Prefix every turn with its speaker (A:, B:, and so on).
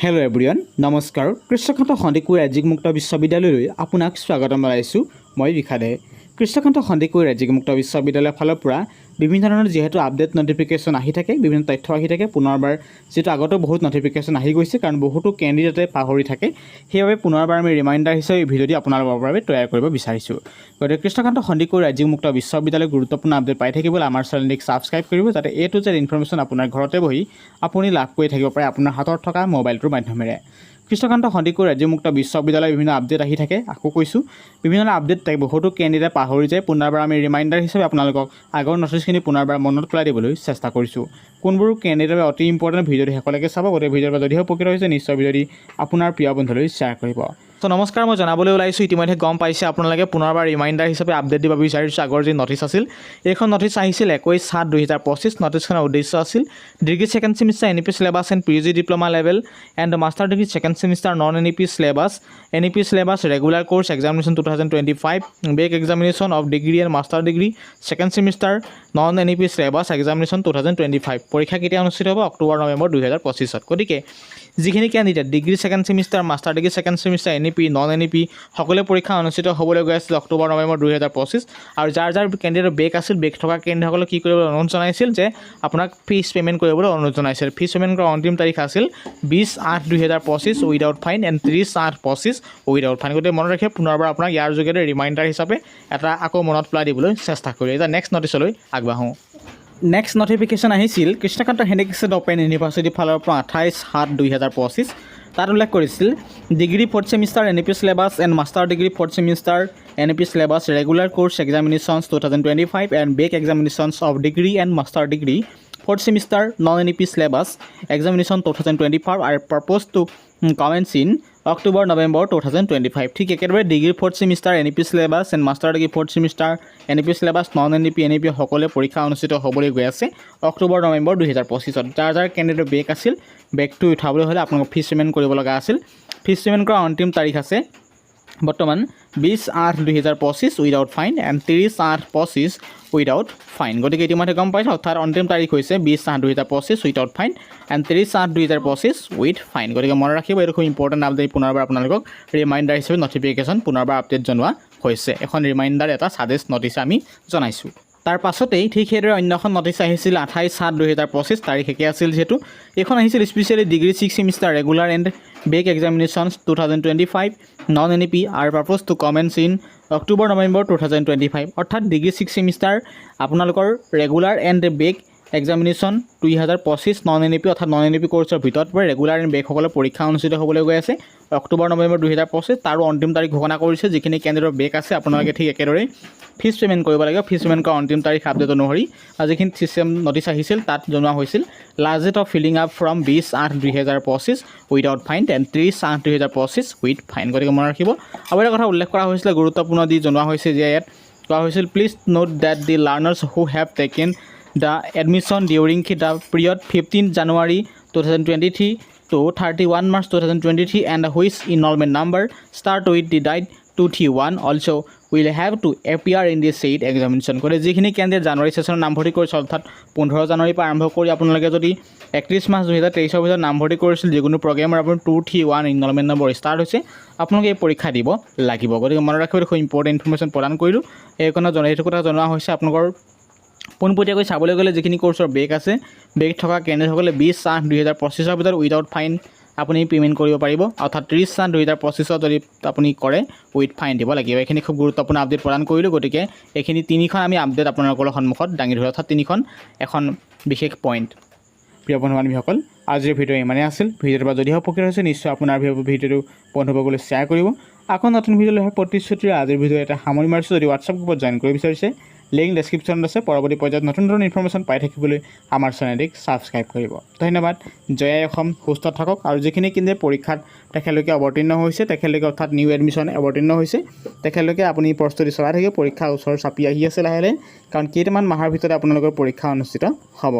A: Hello' everyone নমস্কাৰ কৃষ্ণকান্ত সন্দিকৈ ৰাজ্যিক মুক্ত বিশ্ববিদ্যালয়লৈ আপোনাক স্বাগতম জনাইছোঁ মই বিশাদে কৃষ্ণকান্ত সন্দিকৈ ৰাজ্যিক মুক্ত বিশ্ববিদ্যালয়ৰ ফালৰ পৰা বিভিন্ন ধৰণৰ যিহেতু আপডেট নটিফিকেশ্যন আহি থাকে, বিভিন্ন তথ্য আহি থাকে, পুনৰবাৰ যিটো আগতেও বহুত নটিফিকেশ্যন আহি গৈছে কাৰণ বহুতো কেণ্ডিডেটে পাহৰি থাকে। সেইবাবে পুনৰবাৰ আমি ৰিমাইণ্ডাৰ হিচাপে এই ভিডিঅ'টি আপোনালোকৰ বাবে তৈয়াৰ কৰিব বিচাৰিছোঁ। গতিকে কৃষ্ণকান্ত সন্দিকৈ ৰাজ্যিক মুক্ত বিশ্ববিদ্যালয়ৰ গুৰুত্বপূৰ্ণ আপডেট পাই থাকিবলৈ আমাৰ চেনেলটিক ছাবস্ক্ৰাইব কৰিব, যাতে এ টু জেড ইনফৰ্মেশ্যন আপোনাৰ ঘৰতে বহি আপুনি লাভ কৰি থাকিব পাৰে আপোনাৰ হাতত থকা মোবাইলটোৰ মাধ্যমেৰে। কৃষ্ণকান্ত সন্দিকৈ ৰাজ্যমুক্ত বিশ্ববিদ্যালয়ৰ বিভিন্ন আপডেট আহি থাকে। আকৌ কৈছোঁ, বিভিন্ন ধৰণৰ আপডেট থাকে বহুতো কেণ্ডিডেট পাহৰি যায়। পুনৰবাৰ আমি ৰিমাইণ্ডাৰ হিচাপে আপোনালোকক আগৰ নটিছখিনি পুনৰবাৰ মনত পেলাই দিবলৈ চেষ্টা কৰিছোঁ। কোনবোৰ কেণ্ডিডেটৰ অতি ইম্পৰ্টেণ্ট ভিডিঅ'টো শেষলৈকে চাব। গতিকে ভিডিঅ'ৰ পৰা যদিহে উপকৃত হৈছে, নিশ্চয় ভিডিঅ'টি আপোনাৰ প্ৰিয় বন্ধুলৈ শ্বেয়াৰ কৰিব। ত' নমস্কাৰ, মই জনাবলৈ ওলাইছোঁ। ইতিমধ্যে গম পাইছে আপোনালোকে পুনৰবাৰ ৰিমাইণ্ডাৰ হিচাপে আপডেট দিব বিচাৰিছোঁ। আগৰ যি নটিছ আছিল, এইখন নটিছ আহিছিল একৈছ সাত দুহেজাৰ পঁচিছ। নটিছখনৰ উদ্দেশ্য আছিল, degree second semester N E P syllabus and P G diploma level and master degree second semester non N E P syllabus N E P syllabus regular course examination two thousand twenty five back examination of degree and master degree second semester non N E P syllabus examination two thousand twenty five পৰীক্ষা কেতিয়া অনুষ্ঠিত হ'ব? অক্টোবৰ, নৱেম্বৰ দুহেজাৰ পঁচিছত। গতিকে যিখিনি candidate degree second semester master degree second semester N P non N E P সকলোৱে পৰীক্ষা অনুষ্ঠিত হ'বলৈ গৈ আছিল অক্টোবৰ, নৱেম্বৰ দুহেজাৰ পঁচিছ। আৰু যাৰ যাৰ কেণ্ডিডেটৰ বেক আছিল বেক থকা কেণ্ডিডেটসকলক কি কৰিবলৈ অনুৰোধ জনাইছিল যে আপোনাক ফিজ পে'মেণ্ট কৰিবলৈ অনুৰোধ জনাইছিল। ফিজ পে'মেণ্ট কৰাৰ অন্তিম তাৰিখ আছিল বিছ আঠ দুহেজাৰ পঁচিছ উইদাউট ফাইন এণ্ড ত্ৰিছ আঠ পঁচিছ উইদাউট ফাইন গতিকে মনত ৰাখি পুনৰবাৰ আপোনাক ইয়াৰ যোগেদি ৰিমাইণ্ডাৰ হিচাপে এটা আকৌ মনত পেলাই দিবলৈ চেষ্টা কৰি এতিয়া নেক্সট নটিছলৈ আগবাঢ়োঁ। নেক্সট নটিফিকেশ্যন আহিছিল, কৃষ্ণকান্ত হেণ্ডিকেষ্টেড অপেন ইউনিভাৰ্চিটিৰ ফালৰ পৰা আঠাইছ সাত দুহেজাৰ পঁচিছ। তাত উল্লেখ কৰিছিল, degree fourth semester N E P syllabus and master degree fourth semester N E P syllabus regular course examinations two thousand twenty five and back examinations of degree and master degree. Fourth semester non N E P syllabus examination two thousand twenty five আৰু purpose to commence in October November two thousand twenty five ঠিক একেদৰে degree fourth semester N E P syllabus and master degree fourth N E P syllabus non N E P N E P সকলোৱে পৰীক্ষা অনুষ্ঠিত হ'বলৈ গৈ আছে। অক্টোবৰ, নৱেম্বৰ, দুহেজাৰ পঁচিছত। যাৰ যাৰ কেণ্ডিডেট বেক আছিল বেকটো উঠাবলৈ হ'লে আপোনালোকক ফিজ পে'মেণ্ট কৰিব লগা আছিল। ফিজ পে'মেণ্ট কৰা অন্তিম তাৰিখ আছে বৰ্তমান বিছ আঠ দুহেজাৰ পঁচিছ উইদাউট ফাইন এণ্ড ত্ৰিছ আঠ পঁচিছ উইদাউট ফাইন গতিকে ইতিমধ্যে গম পাইছে, অৰ্থাৎ অন্তিম তাৰিখ হৈছে বিছ আঠ দুহেজাৰ পঁচিছ উইদাউট ফাইন এণ্ড ত্ৰিছ আঠ দুহেজাৰ পঁচিছ উইথ ফাইন গতিকে মনত ৰাখিব, এইটো খুব ইম্পৰ্টেণ্ট আপডেট পুনৰবাৰ আপোনালোকক ৰিমাইণ্ডাৰ হিচাপে নটিফিকেশ্যন পুনৰবাৰ আপডেট জনোৱা হৈছে। এখন ৰিমাইণ্ডাৰ এটা ছাজেষ্ট নটিছ আমি জনাইছোঁ। তাৰ পাছতেই ঠিক সেইদৰে অন্য এখন নটিচ আহিছিল আঠাইছ সাত দুহেজাৰ পঁচিছ তাৰিখ। আছিল যিহেতু এইখন আহিছিল specially degree six semester regular and back examinations two thousand twenty five non N E P আৰু purpose to commence in October November two thousand twenty five অৰ্থাৎ ডিগ্ৰী ছিক্স ছেমিষ্টাৰ আপোনালোকৰ ৰেগুলাৰ এণ্ড বেক এক্সামিনেশ্যন দুই হাজাৰ পঁচিছ নন N E P অৰ্থাৎ নন N E P কৰ্চৰ ভিতৰত পৰে। Regular and বেকসকলৰ পৰীক্ষা অনুষ্ঠিত হ'বলৈ গৈ আছে। অক্টোবৰ নৱেম্বৰ দুহেজাৰ পঁচিছ তাৰো অন্তিম তাৰিখ ঘোষণা কৰিছে। যিখিনি কেন্দ্ৰৰ বেক আছে, আপোনালোকে ঠিক একেদৰে ফিজ পে'মেণ্ট কৰিব লাগিব। ফিজ পে'মেণ্ট কৰা অন্তিম তাৰিখ আপডেট অনুসৰি যিখিনি ছিষ্টেম নটিছ আহিছিল, তাত জনোৱা হৈছিল last date of filling up from বিছ আঠ দুহেজাৰ পঁচিছ উইদাউট ফাইন এণ্ড ত্ৰিছ আঠ দুহেজাৰ পঁচিছ উইথ ফাইন গতিকে মনত ৰাখিব। আৰু এটা কথা উল্লেখ কৰা হৈছিলে, গুৰুত্বপূৰ্ণ দি জনোৱা হৈছে যে ইয়াত কোৱা হৈছিল please note that the learners who have taken the admission during the period fifteen January two thousand twenty three to thirty one March two thousand twenty three and which enrolment number start with the ডাইট two three one also' will have to appear in the said examination গতিকে যিখিনি candidate January ছেশ্যনত নামভৰ্তি কৰিছে, অৰ্থাৎ পোন্ধৰ জানুৱাৰীৰ পৰা আৰম্ভ কৰি আপোনালোকে যদি একত্ৰিছ মাৰ্চ দুহেজাৰ তেইছৰ ভিতৰত নামভৰ্তি কৰিছিল, যিকোনো প্ৰগ্ৰেমৰ আপুনি two three one enrolment number start হৈছে, আপোনালোকে এই পৰীক্ষা দিব লাগিব। গতিকে মনত ৰাখিবলৈ খুব ইম্পৰ্টেণ্ট ইনফৰ্মেশ্যন প্ৰদান কৰিলোঁ। জন এইটো কথা জনোৱা হৈছে আপোনালোকৰ পোনপটীয়াকৈ চাবলৈ গ'লে যিখিনি কৰ্চৰ বেক আছে বেক থকা কেণ্ডিডেটসকলে বিছ আঠ দুহেজাৰ পঁচিছৰ ভিতৰত উইদাউট ফাইন আপুনি পে'মেণ্ট কৰিব পাৰিব। অৰ্থাৎ ত্ৰিছ আঠ দুহেজাৰ পঁচিছত যদি আপুনি কৰে উইথ ফাইন দিব লাগিব। এইখিনি খুব গুৰুত্বপূৰ্ণ আপডেট প্ৰদান কৰিলোঁ। গতিকে এইখিনি তিনিখন আমি আপডেট আপোনালোকৰ সন্মুখত দাঙি ধৰোঁ অৰ্থাৎ তিনিখন এখন বিশেষ পইণ্ট প্ৰিয় বন্ধু বান্ধৱীসকল, আজিৰ ভিডিঅ' ইমানেই আছিল। ভিডিঅ'টোৰ পৰা যদিহে উপকৃত হৈছে, নিশ্চয় আপোনাৰ ভিডিঅ'টো বন্ধুবৰ্গলৈ শ্বেয়াৰ কৰিব। আকৌ নতুন ভিডিঅ' লৈ প্ৰতিশ্ৰুতিৰে আজিৰ ভিডিঅ' এটা সামৰি মাৰিছোঁ। যদি হোৱাটছআপ গ্ৰুপত জইন কৰিব বিচাৰিছে লিংক ডেছক্ৰিপশ্যনত আছে পৰৱৰ্তী পৰ্যায়ত নতুন নতুন ইনফৰ্মেশ্যন পাই থাকিবলৈ আমাৰ চেনেলটিক ছাবস্ক্ৰাইব কৰিব। ধন্যবাদ। জয়াই অসম। সুস্থ থাকক। আৰু যিখিনি কিন্তু পৰীক্ষাত তেখেতলোকে অৱতীৰ্ণ হৈছে, তেখেতলোকে অৰ্থাৎ নিউ এডমিশ্যন অৱতীৰ্ণ হৈছে, তেখেতলোকে আপুনি প্ৰস্তুতি চলাই থাকিব। পৰীক্ষা ওচৰ চাপি আহি আছে লাহে লাহে। কাৰণ কেইটামান মাহৰ ভিতৰতে আপোনালোকৰ পৰীক্ষা অনুষ্ঠিত হ'ব।